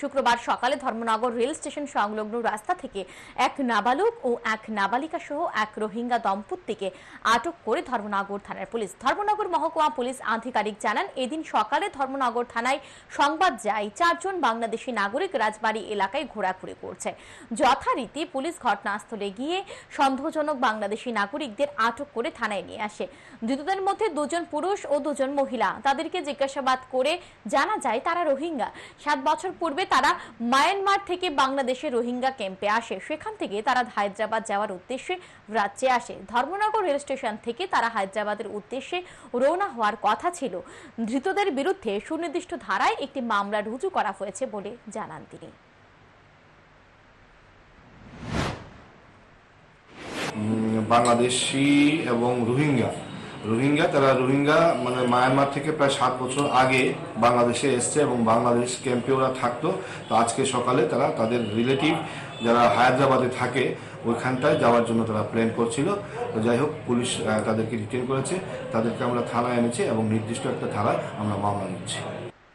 শুক্রবার সকালে Dharmanagar rail station সংলগ্ন রাস্তা থেকে এক নাবালক ও এক নাবালিকা সহ এক রোহিঙ্গা দম্পতিকে আটক করে ধর্মনগর থানার পুলিশ। ধর্মনগর মহকুমা পুলিশ আধিকারিক জানান, এদিন সকালে ধর্মনগর থানায় সংবাদ যায়, চারজন বাংলাদেশি নাগরিক রাজবাড়ী এলাকায় ঘোরাঘুরি করছে। যথারীতি পুলিশ ঘটনাস্থলে গিয়ে সন্দেহজনক বাংলাদেশি নাগরিকদের আটক করে থানায় নিয়ে আসে। ধৃতদের মধ্যে দুজন পুরুষ ও দুজন মহিলা। তাদেরকে জিজ্ঞাসাবাদ করে জানা যায়, তারা রোহিঙ্গা। সাত বছর পূর্বে তারা মায়ানমার থেকে বাংলাদেশে রোহিঙ্গা ক্যাম্পে আসে। সেখান থেকে তারা হায়দ্রাবাদ যাওয়ার উদ্দেশ্যে রাজ্যে আসে। ধর্মনগর রেল স্টেশন থেকে তারা হায়দ্রাবাদের উদ্দেশ্যে রওনা হওয়ার কথা ছিল। ধৃতদের বিরুদ্ধে সুনির্দিষ্ট ধারায় একটি মামলা রুজু করা হয়েছে বলে জানান তিনি। বাংলাদেশি এবং রোহিঙ্গা রোহিঙ্গা, তারা রোহিঙ্গা মানে মায়ানমার থেকে প্রায় সাত বছর আগে বাংলাদেশে এসছে এবং বাংলাদেশ ক্যাম্পে ওরা থাকতো। তো আজকে সকালে তারা তাদের রিলেটিভ যারা হায়দ্রাবাদে থাকে, ওইখানটায় যাওয়ার জন্য তারা প্ল্যান করছিল। তো যাই হোক, পুলিশ তাদেরকে ডিটেন করেছে। তাদেরকে আমরা থানায় এনেছি এবং নির্দিষ্ট একটা থানায় আমরা মামলা নিচ্ছি।